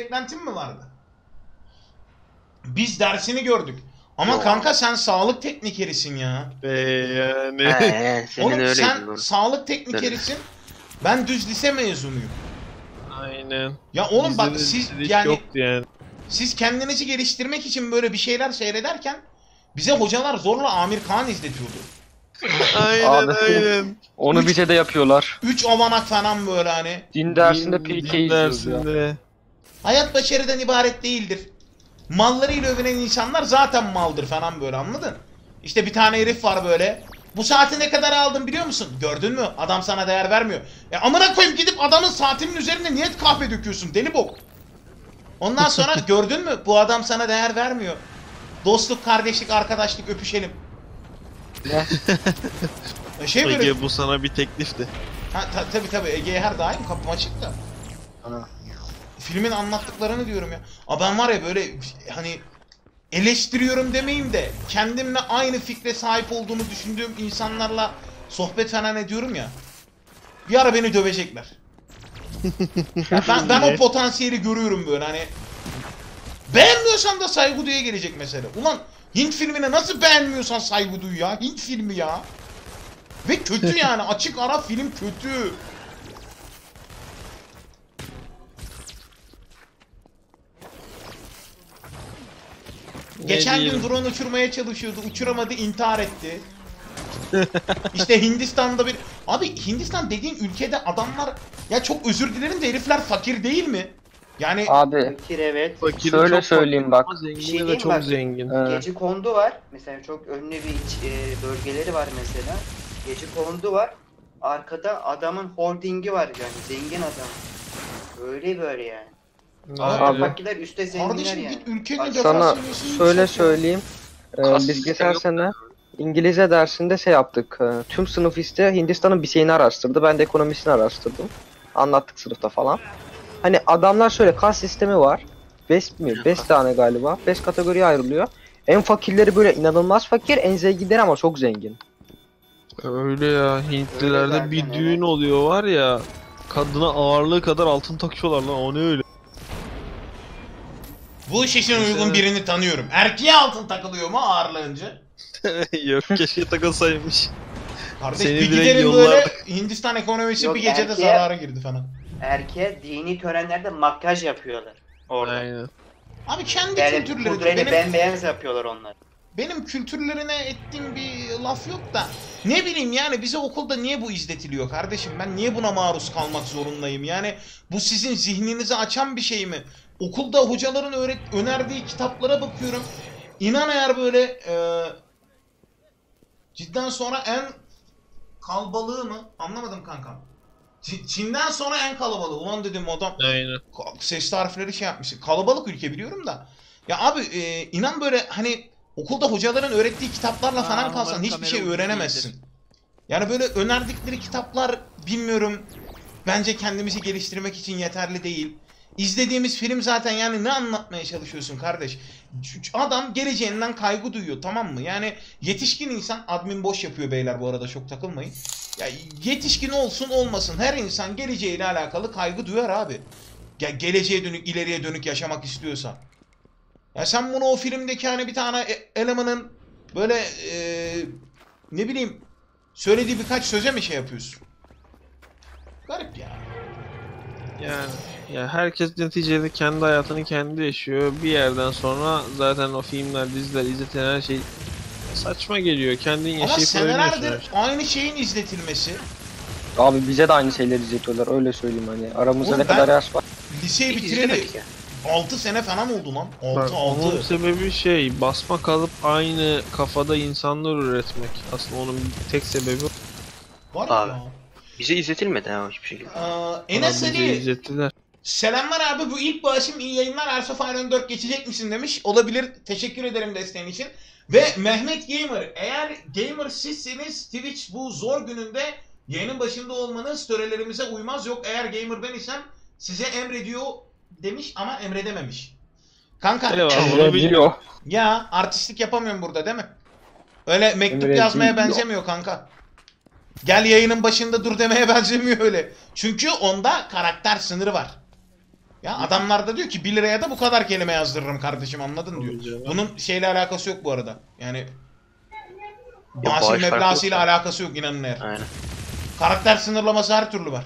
beklentin mi vardı? Biz dersini gördük. Ama Yok. kanka sen sağlık teknikerisin ya. Be yani. He, senin Oğlum sen lan. sağlık teknikerisin. Ben düz lise mezunuyum. Aynen. Ya oğlum bak Bizde de siz yani yani. siz kendinizi geliştirmek için böyle bir şeyler seyrederken bize hocalar zorla Amir Khan izletiyordu. Aynen Abi. aynen. Onu bize de yapıyorlar. Üç avanak falan böyle hani. Din dersinde PK izliyoruz ya. Hayat başarıdan ibaret değildir. Mallarıyla övünen insanlar zaten maldır falan böyle anladın? İşte bir tane herif var böyle. Bu saati ne kadar aldın biliyor musun? Gördün mü? Adam sana değer vermiyor. E amına koyayım gidip adamın saatinin üzerine niye kahve döküyorsun deli bok? Ondan sonra gördün mü? Bu adam sana değer vermiyor. Dostluk, kardeşlik, arkadaşlık öpüşelim. Ne? E şey böyle... Ege bu sana bir teklifti. Ha, ta, tabii tabii Ege'ye her daim kapım açık da. Ha. Filmin anlattıklarını diyorum ya. Ben var ya böyle hani eleştiriyorum demeyeyim de kendimle aynı fikre sahip olduğunu düşündüğüm insanlarla sohbet falan ediyorum ya. Bir ara beni dövecekler. Ya ben, ben o potansiyeli görüyorum böyle hani. Beğenmiyorsan da saygı duya gelecek mesele. Ulan Hint filmine nasıl beğenmiyorsan saygı duy ya? Hint filmi ya. Ve kötü yani açık ara film kötü. Geçen gün drone uçurmaya çalışıyordu. Uçuramadı, intihar etti. işte Hindistan'da bir... Abi Hindistan dediğin ülkede adamlar... Ya çok özür dilerim de herifler fakir değil mi? Yani Abi Fakir evet. Fakiri Şöyle çok söyleyeyim fakir bak. ama Zengini Bir şey de diyeyim çok bak. zengin. e, Gece kondu var. Mesela çok ünlü bir iç, e, bölgeleri var mesela. Gece kondu var. Arkada adamın holdingi var yani zengin adam. Öyle böyle yani. Abi. fakirler üstte zenginler kardeşim yani. git ülkenin sana şöyle söyleyeyim. Ee, biz geçen sene İngilizce dersinde şey yaptık. Ee, tüm sınıf işte Hindistan'ın bir şeyini araştırdı. Ben de ekonomisini araştırdım. Anlattık sınıfta falan. Hani adamlar şöyle kas sistemi var. 5 mi? 5 tane galiba. 5 kategoriye ayrılıyor. En fakirleri böyle inanılmaz fakir, en zenginleri ama çok zengin. Öyle ya Hintlilerde zaten, bir düğün oluyor var ya. Kadına ağırlığı kadar altın takıyorlar lan o ne öyle. Bu iş için uygun birini tanıyorum. Erkeğe altın takılıyor mu ağırlığınca? Yok keşke takılsaymış. Kardeş Seni bir direkt gidelim böyle yollardık. Hindistan ekonomisi Yok, bir gecede erkeğe- zarara girdi falan. Erkeğe dini törenlerde makyaj yapıyorlar. Orada. Aynen. Abi kendi Yani kültürleri pudrayla benim, bembeyaz yapıyorlar onlar. benim kültürlerine ettiğim bir laf yok da ne bileyim yani bize okulda niye bu izletiliyor kardeşim ben niye buna maruz kalmak zorundayım yani bu sizin zihninizi açan bir şey mi okulda hocaların öğret önerdiği kitaplara bakıyorum inan eğer böyle e, cidden sonra en kalabalığı mı anlamadım kankam Çin- Çin'den sonra en kalabalığı ulan dedim adam Aynen. Ka- sesli harfleri şey yapmışsın. Kalabalık ülke biliyorum da. Ya abi e, inan böyle hani okulda hocaların öğrettiği kitaplarla Aa, falan kalsan umarım hiçbir kamera şey öğrenemezsin. Yani böyle önerdikleri kitaplar bilmiyorum. Bence kendimizi geliştirmek için yeterli değil. İzlediğimiz film zaten yani ne anlatmaya çalışıyorsun kardeş? Adam geleceğinden kaygı duyuyor tamam mı? Yani yetişkin insan admin boş yapıyor beyler bu arada çok takılmayın. Ya yetişkin olsun olmasın her insan geleceğiyle alakalı kaygı duyar abi. Ya geleceğe dönük ileriye dönük yaşamak istiyorsa. Ya sen bunu o filmdeki hani bir tane e- elemanın böyle e, ne bileyim söylediği birkaç söze mi şey yapıyorsun? Garip ya. Yani ya herkes neticede kendi hayatını kendi yaşıyor. Bir yerden sonra zaten o filmler, diziler, izletilen her şey saçma geliyor. Kendin Ama yaşayıp senelerdir aynı şeyin izletilmesi. Abi bize de aynı şeyleri izletiyorlar öyle söyleyeyim hani. Aramızda Oğlum ne ben- kadar yaş var. Liseyi Hiç bitireli izlemedik ya. 6 sene falan oldu lan. 6 Bak, onun 6. sebebi şey basma kalıp aynı kafada insanlar üretmek. Aslında onun tek sebebi Var ya. Abi. Bize izletilmedi ha hiçbir şekilde. Aa, Enes bize Ali izlettiler. Selamlar abi bu ilk bağışım iyi yayınlar Erso Fire 4 geçecek misin demiş. Olabilir. Teşekkür ederim desteğin için. Ve Mehmet Gamer eğer gamer sizseniz Twitch bu zor gününde yayının başında olmanız törelerimize uymaz. Yok eğer gamer ben isem size emrediyor demiş ama emredememiş. Kanka ya artistlik yapamıyorum burada değil mi? Öyle mektup Emre yazmaya benzemiyor kanka. Gel yayının başında dur demeye benzemiyor öyle. Çünkü onda karakter sınırı var. Ya adamlar da diyor ki 1 liraya da bu kadar kelime yazdırırım kardeşim anladın diyor. Bunun şeyle alakası yok bu arada. Yani maaşın yok. alakası yok inanın eğer. Aynen. Karakter sınırlaması her türlü var.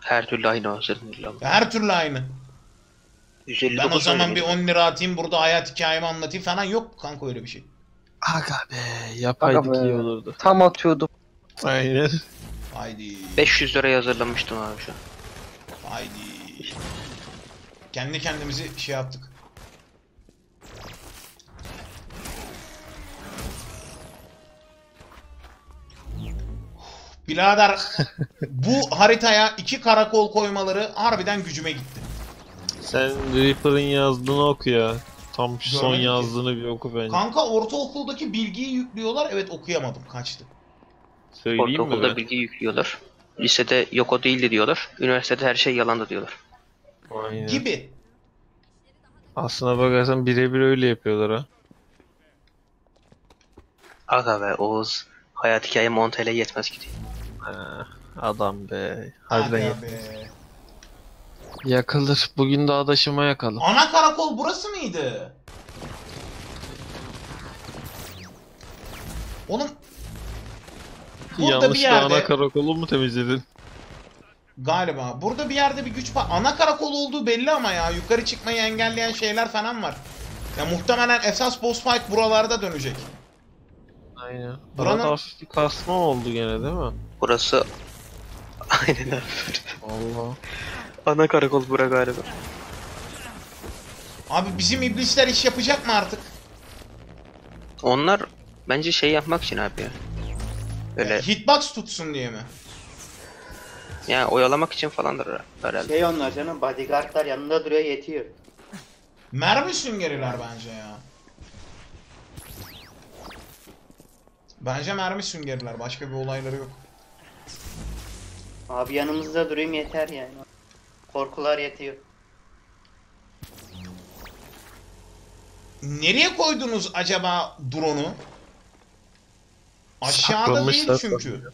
Her türlü aynı o zırhlı ama. Her türlü aynı. 159 Ben o zaman bir 10 lira atayım burada hayat hikayemi anlatayım falan yok kanka öyle bir şey. Aga be yapaydık Aga be. iyi olurdu. Tam atıyordum. Aynen. Haydi. 500 liraya hazırlamıştım abi şu an. Haydi. Kendi kendimizi şey yaptık. Birader bu haritaya iki karakol koymaları harbiden gücüme gitti. Sen Reaper'ın yazdığını oku ya. Tam şu son Görmedim ki. yazdığını bir oku bence. Kanka ortaokuldaki bilgiyi yüklüyorlar. Evet okuyamadım. Kaçtı. Söyleyeyim mi Ortaokulda ben? bilgi yüklüyorlar. Lisede yok o değildi diyorlar. Üniversitede her şey yalandı diyorlar. Aynen. Gibi. Aslına bakarsan birebir öyle yapıyorlar ha. Aga be Oğuz. Hayat hikayem 10 TL yetmez ki. diyor. Ha, adam be. Harbiden Aga be. yakılır. Bugün de adaşıma yakalım. Ana karakol burası mıydı? Oğlum burada bir Yanlışlıkla yerde ana karakolu mu temizledin? Galiba burada bir yerde bir güç var. Ana karakol olduğu belli ama ya yukarı çıkmayı engelleyen şeyler falan var. Ya muhtemelen esas boss fight buralarda dönecek. Aynen. Buranın- Burada hafif bir kasma oldu gene değil mi? Burası... Aynen abi. Allah. Ana karakol bura galiba. Abi bizim iblisler iş yapacak mı artık? Onlar bence şey yapmak için abi ya. Böyle Hitbox tutsun diye mi? Yani oyalamak için falandır herhalde. Şey onlar canım bodyguardlar yanında duruyor yetiyor. Mermi süngeriler bence ya. Bence mermi süngeriler. Başka bir olayları yok. Abi yanımızda durayım yeter yani. Korkular yetiyor. Nereye koydunuz acaba drone'u? Aşağıda değil çünkü.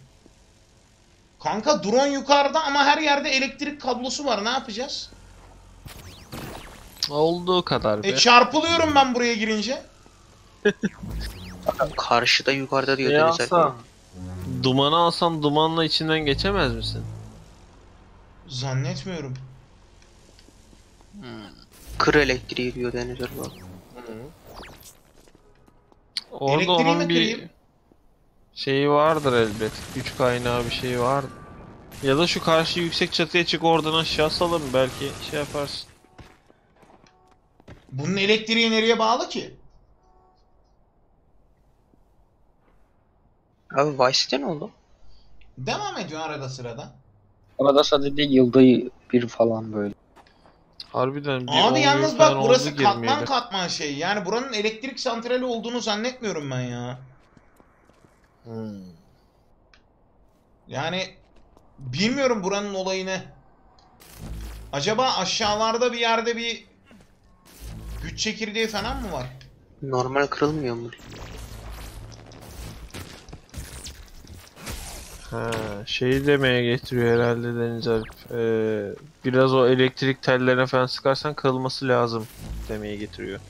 Kanka drone yukarıda ama her yerde elektrik kablosu var. Ne yapacağız? Olduğu kadar be. E çarpılıyorum ben buraya girince. Karşıda yukarıda diyor Ne Deniz? Alper. Dumanı alsan dumanla içinden geçemez misin? Zannetmiyorum. Kır elektriği diyor Deniz Alper. Orada Elektriği mi onun bir kırayım? Şeyi vardır elbet. Güç kaynağı bir şey vardır. Ya da şu karşı yüksek çatıya çık oradan aşağı salın belki şey yaparsın. Bunun elektriği nereye bağlı ki? Abi Vice City ne oldu? Devam ediyor arada sırada. Arada sadece yılda bir falan böyle. Harbiden bir Abi 10 yalnız bak burası katman katman şey. Yani buranın elektrik santrali olduğunu zannetmiyorum ben ya. Hmm. Yani bilmiyorum buranın olayı ne. Acaba aşağılarda bir yerde bir güç çekirdeği falan mı var? Normal kırılmıyor mu? Ha, şey demeye getiriyor herhalde Deniz Alp. Ee, biraz o elektrik tellerine falan sıkarsan kırılması lazım demeye getiriyor.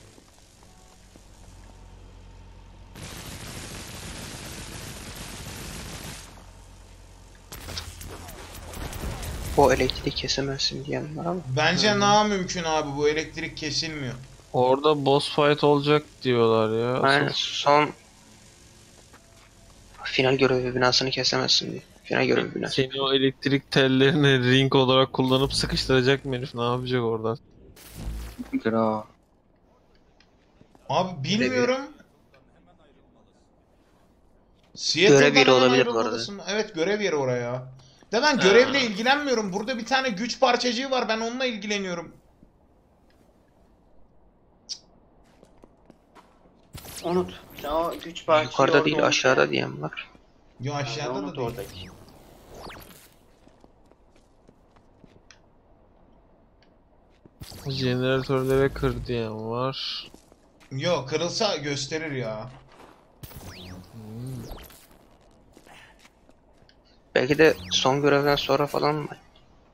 O elektriği kesemezsin diyen var ama. Bence daha mümkün abi bu elektrik kesilmiyor. Orada boss fight olacak diyorlar ya. Aynen son final görevi binasını kesemezsin diye. Final görevi binası. Seni o elektrik tellerini ring olarak kullanıp sıkıştıracak mı herif? Ne yapacak orada? Ha. Abi bilmiyorum. Görev yeri olabilir bu arada. Evet görev yeri oraya. De ben görevle ilgilenmiyorum. Burada bir tane güç parçacığı var. Ben onunla ilgileniyorum. Unut. Sen o güç parçayı Yukarıda orada değil unut aşağıda diyen var. Yo aşağıda da unut değil. oradaki. Jeneratörlere kır diyen var. Yo kırılsa gösterir ya. Belki de son görevden sonra falan?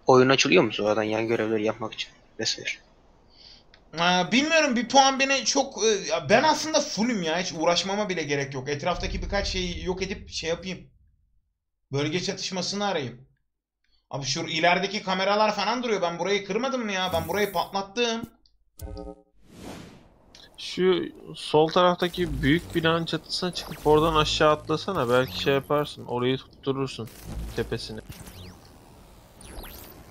Oyun açılıyor mu sonradan yan görevleri yapmak için? Vesaire. Bilmiyorum bir puan beni çok e, ben aslında fullüm ya hiç uğraşmama bile gerek yok. Etraftaki birkaç şeyi yok edip şey yapayım. Bölge çatışmasını arayayım. Abi şu ilerideki kameralar falan duruyor. Ben burayı kırmadım mı ya? Ben burayı patlattım. Şu sol taraftaki büyük binanın çatısına çıkıp oradan aşağı atlasana belki şey yaparsın. Orayı tutturursun tepesini.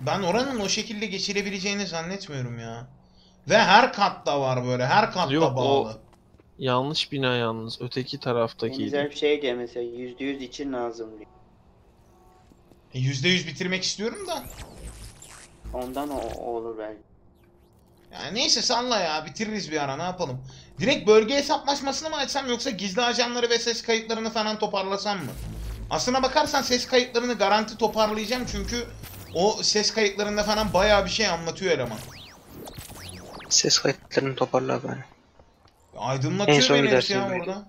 Ben oranın o şekilde geçirebileceğini zannetmiyorum ya. Ve her katta var böyle. Her katta Yok, o- bağlı. Yanlış bina yalnız. Öteki En taraftakiydi. güzel bir şey diye mesela %100 için lazım diyor. E, %100 bitirmek istiyorum da. Ondan o, o olur belki. Yani neyse salla ya bitiririz bir ara ne yapalım. Direkt bölge hesaplaşmasını mı açsam yoksa gizli ajanları ve ses kayıtlarını falan toparlasam mı? Aslına bakarsan ses kayıtlarını garanti toparlayacağım çünkü o ses kayıtlarında falan bayağı bir şey anlatıyor eleman. Ses kayıtlarını toparla ben. En Aydınlatıyor son beni herif gidersin. ya orada.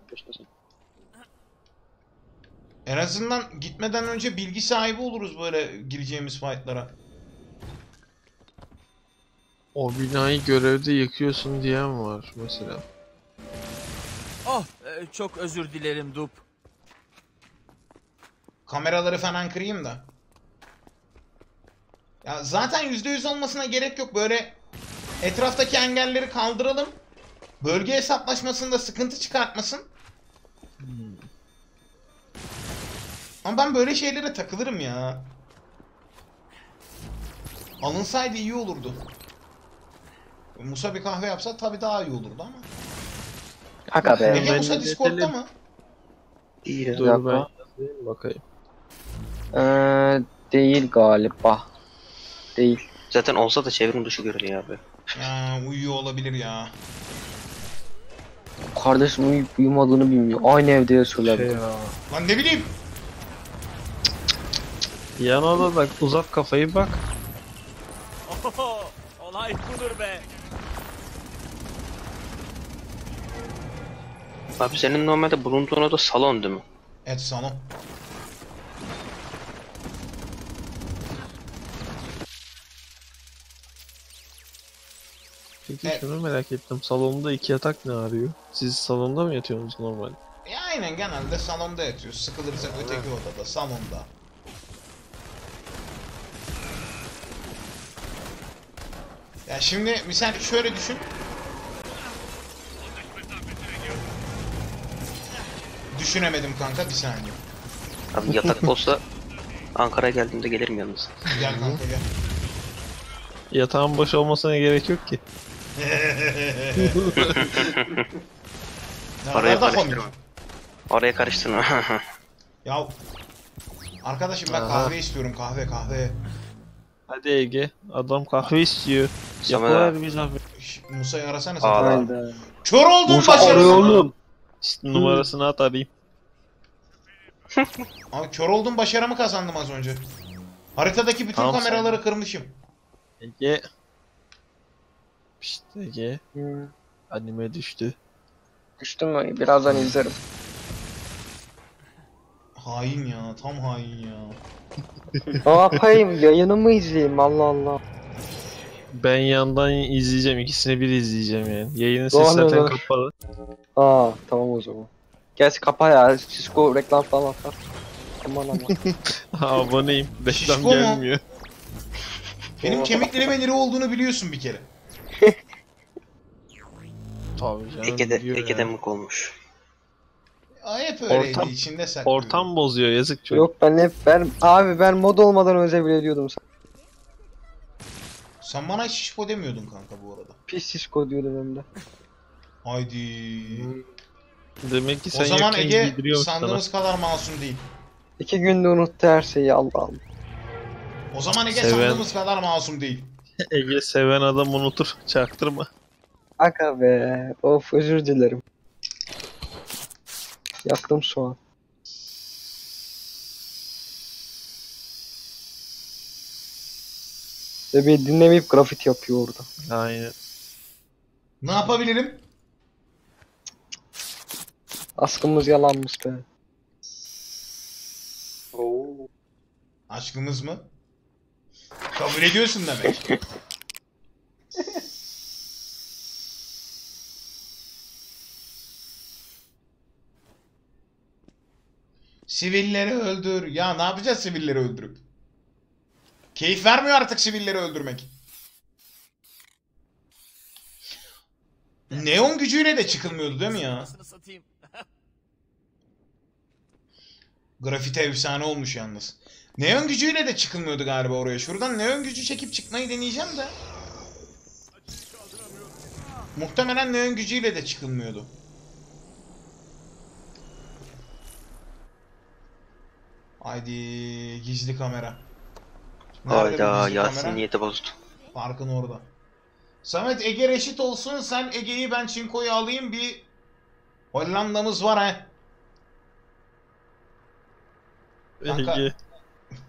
En azından gitmeden önce bilgi sahibi oluruz böyle gireceğimiz fightlara. O binayı görevde yıkıyorsun diyen var mesela. Oh, e, çok özür dilerim Dup. Kameraları falan kırayım da. Ya zaten %100 olmasına gerek yok. Böyle etraftaki engelleri kaldıralım. Bölge hesaplaşmasında sıkıntı çıkartmasın. Ama ben böyle şeylere takılırım ya. Alınsaydı iyi olurdu. Musa bir kahve yapsa tabii daha iyi olurdu ama. Aga be. Ege Musa Discord'da mı? İyi. Dur ben yazayım bakayım. Ee, değil galiba. Değil. Zaten olsa da çevrim dışı görünüyor abi. Ya uyuyor olabilir ya. Kardeşim uyuyup uyumadığını bilmiyor. Aynı evde yaşıyorlar. Şey ya. Lan ne bileyim. Yan odada uzat kafayı bak. Olay budur be. Abi senin normalde bulunduğun oda salon değil mi? Evet salon. Peki Evet. şunu merak ettim. Salonda iki yatak ne arıyor? Siz salonda mı yatıyorsunuz normal? Ya aynen genelde salonda yatıyoruz. Sıkılırsak öteki odada, salonda. Ya şimdi misal şöyle düşün. Düşünemedim kanka bir saniye. Abi yatak olsa Ankara'ya geldiğimde gelirim yalnız. Gel kanka gel. Yatağın boş olmasına gerek yok ki. Ne Oraya kadar da komik. karıştırma. Oraya karıştırma. Ya arkadaşım ben Aha. kahve istiyorum kahve kahve. Hadi Ege. Adam kahve istiyor. Sonra Yapıver bir. Şş, Musa'yı arasana Aa. sen. Kör oldun Musa arıyor başarısız. oğlum. İşte numarasını at arayayım. Abi kör oldum başarımı kazandım az önce. Haritadaki bütün Tamam, kameraları kırmışım. Ege. İşte Ege. Hmm. Anime düştü. Düştü mü? Birazdan izlerim. Hain ya tam hain ya. Ne yapayım? Yayını mı izleyeyim? Allah Allah. Ben yandan izleyeceğim. ikisini bir izleyeceğim yani. Yayının Doğru, sesi zaten doğru. kapalı. Aa tamam o zaman. Gerçi kapa ya. Cisco reklam falan atar. Aman aman. Aboneyim. Reklam Şişko mu? gelmiyor. Benim kemiklerimin iri olduğunu biliyorsun bir kere. Tabii canım. Ege'de, biliyor Ege'de ya. mık olmuş. Hep öyleydi Ortam- içinde saklıyor. Ortam bozuyor yazık çocuk. Yok ben hep ben abi ben mod olmadan önce bile diyordum sana. Sen bana hiç şişko demiyordun kanka bu arada. Pis Cisco diyordum hem de. Haydi. Demek ki sen o zaman Ege giydiriyormuş sana. sandığımız kadar masum değil. İki günde unuttu her şeyi Allah Allah. O zaman Ege Seven- sandığımız kadar masum değil. Ege seven adam unutur. Çaktırma. Aga be. Of özür dilerim. Yaktım soğan. Ve bir dinlemeyip grafit yapıyor orada. Aynen. Ne yapabilirim? Askımız yalanmış be. Oo. Aşkımız mı? Kabul ediyorsun demek. Sivilleri öldür. Ya ne yapacağız sivilleri öldürüp? Keyif vermiyor artık sivilleri öldürmek. Neon gücüyle de çıkılmıyordu değil mi ya? Grafite efsane olmuş yalnız. Neon gücüyle de çıkılmıyordu galiba oraya. Şuradan neon gücü çekip çıkmayı deneyeceğim de. Muhtemelen neon gücüyle de çıkılmıyordu. Haydi gizli kamera. Nerede Hayda gizli Yasin kamera? niyeti bozdu. Farkın orada. Samet Ege reşit olsun sen Ege'yi ben Çinko'yu alayım bir Hollanda'mız var ha. Kanka- Ege.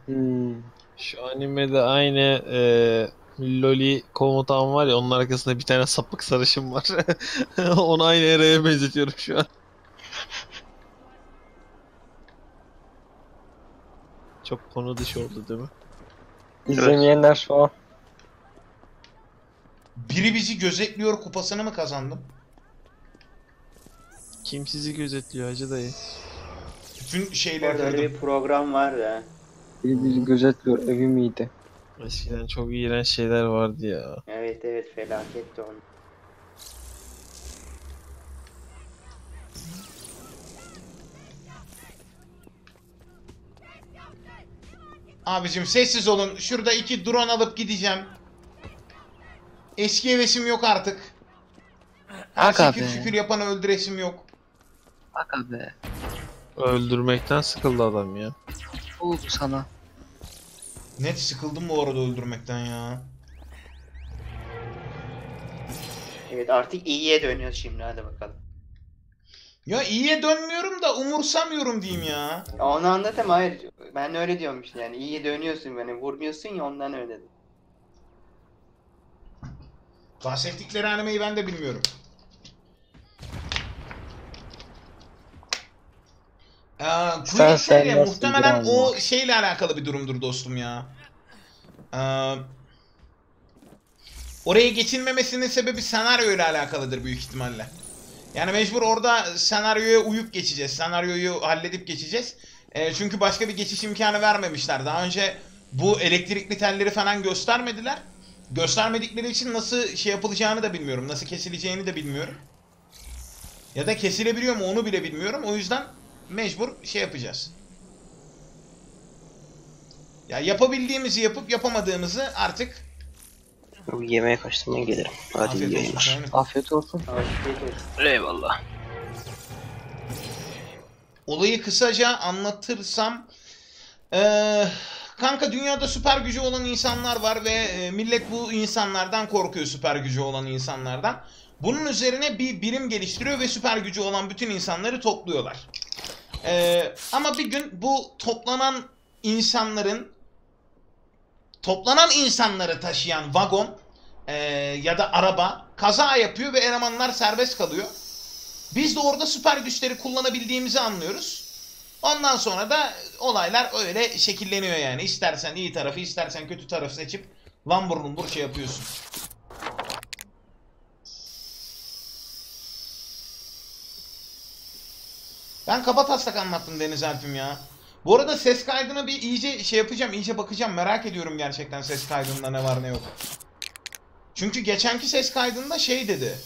Hmm. Şu animede aynı e, Loli komutan var ya onun arkasında bir tane sapık sarışın var. Onu aynı Eray'a benzetiyorum şu an. Çok konu dışı oldu değil mi? İzlemeyenler şu an. Biri bizi gözetliyor kupasını mı kazandım? Kim sizi gözetliyor hacı dayı? Bütün şeyleri Orada öyle bir program var ya. Biri bizi gözetliyor evi miydi? Eskiden çok iğrenç şeyler vardı ya. Evet evet felaketti onun. Abicim sessiz olun. Şurada iki drone alıp gideceğim. Eski hevesim yok artık. Her Aga şekil be. şükür yapanı öldüresim yok. Aga be. Öldürmekten sıkıldı adam ya. Oldu sana. Net sıkıldım bu arada öldürmekten ya. Evet artık iyiye dönüyoruz şimdi hadi bakalım. Ya iyiye dönmüyorum da umursamıyorum diyeyim ya. Ya onu anlatam hayır. Ben öyle diyorum işte yani iyiye dönüyorsun yani vurmuyorsun ya ondan öyle dedim. Bahsettikleri animeyi ben de bilmiyorum. Ee, Sen sen nasıl muhtemelen bir o şeyle alakalı bir durumdur dostum ya. Ee, oraya geçilmemesinin sebebi senaryo ile alakalıdır büyük ihtimalle. Yani mecbur orada senaryoya uyup geçeceğiz. Senaryoyu halledip geçeceğiz. Ee, çünkü başka bir geçiş imkanı vermemişler. Daha önce bu elektrikli telleri falan göstermediler. Göstermedikleri için nasıl şey yapılacağını da bilmiyorum. Nasıl kesileceğini de bilmiyorum. Ya da kesilebiliyor mu onu bile bilmiyorum. O yüzden mecbur şey yapacağız. Ya yapabildiğimizi yapıp yapamadığımızı artık Yemeğe kaçtım ben gelirim. Hadi iyi afiyet olsun. yayınlar. Şahin'im. Afiyet olsun. Afiyet olsun. Eyvallah. Olayı kısaca anlatırsam eee, kanka dünyada süper gücü olan insanlar var ve e, millet bu insanlardan korkuyor süper gücü olan insanlardan. Bunun üzerine bir birim geliştiriyor ve süper gücü olan bütün insanları topluyorlar. Eee, ama bir gün bu toplanan insanların toplanan insanları taşıyan vagon eee, ya da araba kaza yapıyor ve elemanlar serbest kalıyor. Biz de orada süper güçleri kullanabildiğimizi anlıyoruz. Ondan sonra da olaylar öyle şekilleniyor yani. İstersen iyi tarafı, istersen kötü tarafı seçip lambur lumbur şey yapıyorsun. Ben kaba taslak anlattım Deniz Alp'im ya. Bu arada ses kaydını bir iyice şey yapacağım, iyice bakacağım. Merak ediyorum gerçekten ses kaydında ne var ne yok. Çünkü geçenki ses kaydında şey dedi.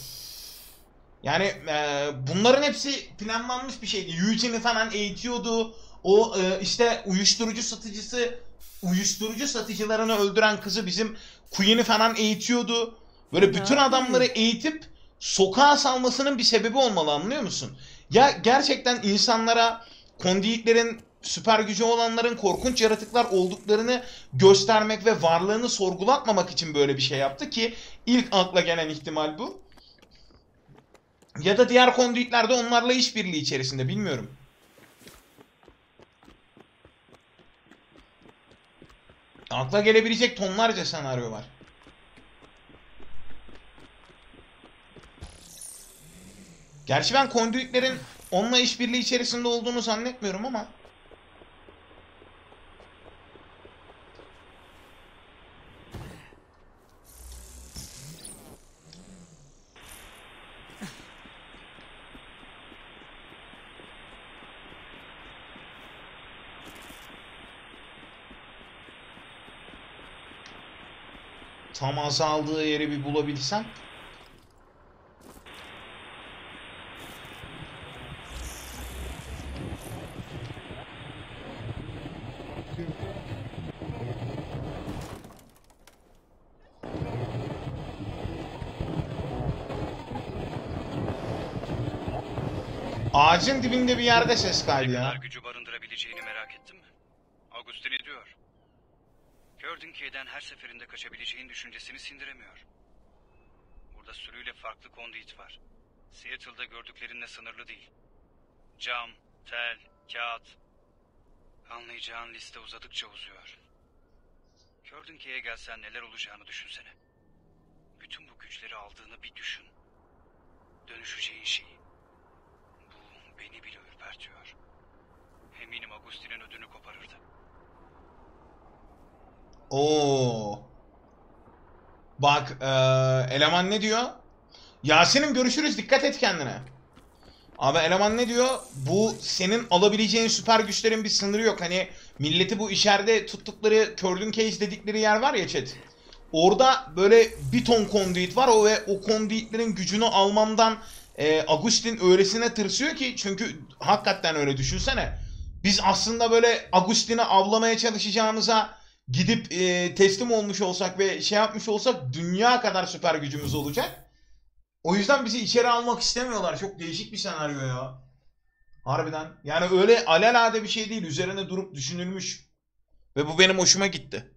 Yani e, bunların hepsi planlanmış bir şeydi. Eugene'i falan eğitiyordu. O e, işte uyuşturucu satıcısı, uyuşturucu satıcılarını öldüren kızı bizim Queen'i falan eğitiyordu. Böyle bütün adamları eğitip sokağa salmasının bir sebebi olmalı anlıyor musun? Ya gerçekten insanlara kondiyitlerin süper gücü olanların korkunç yaratıklar olduklarını göstermek ve varlığını sorgulatmamak için böyle bir şey yaptı ki ilk akla gelen ihtimal bu. Ya da diğer kondüitler de onlarla işbirliği içerisinde bilmiyorum. Akla gelebilecek tonlarca senaryo var. Gerçi ben kondüitlerin onunla işbirliği içerisinde olduğunu zannetmiyorum ama Famas aldığı yeri bir bulabilsem. Ağacın dibinde bir yerde ses kaydı ya. gücü barındırabileceğini merak ettin mi? Augustin ediyor. Gördünkey'den her seferinde kaçabileceğin düşüncesini sindiremiyor. Burada sürüyle farklı konduit var. Seattle'da gördüklerinle sınırlı değil. Cam, tel, kağıt. Anlayacağın liste uzadıkça uzuyor. Gördünkey'e gelsen neler olacağını düşünsene. Bütün bu güçleri aldığını bir düşün. Dönüşeceğin şeyi. Bu beni bile ürpertiyor. Eminim Agustin'in ödünü koparırdı. Oo. Bak eee, eleman ne diyor? Yasin'im görüşürüz dikkat et kendine. Abi eleman ne diyor? Bu senin alabileceğin süper güçlerin bir sınırı yok. Hani milleti bu içeride tuttukları Curling Case dedikleri yer var ya chat. Orada böyle bir ton konduit var o ve o konduitlerin gücünü almamdan e, Agustin öylesine tırsıyor ki çünkü hakikaten öyle düşünsene. Biz aslında böyle Agustin'i avlamaya çalışacağımıza gidip e, teslim olmuş olsak ve şey yapmış olsak dünya kadar süper gücümüz olacak. O yüzden bizi içeri almak istemiyorlar. Çok değişik bir senaryo ya. Harbiden. Yani öyle alelade bir şey değil. Üzerine durup düşünülmüş. Ve bu benim hoşuma gitti.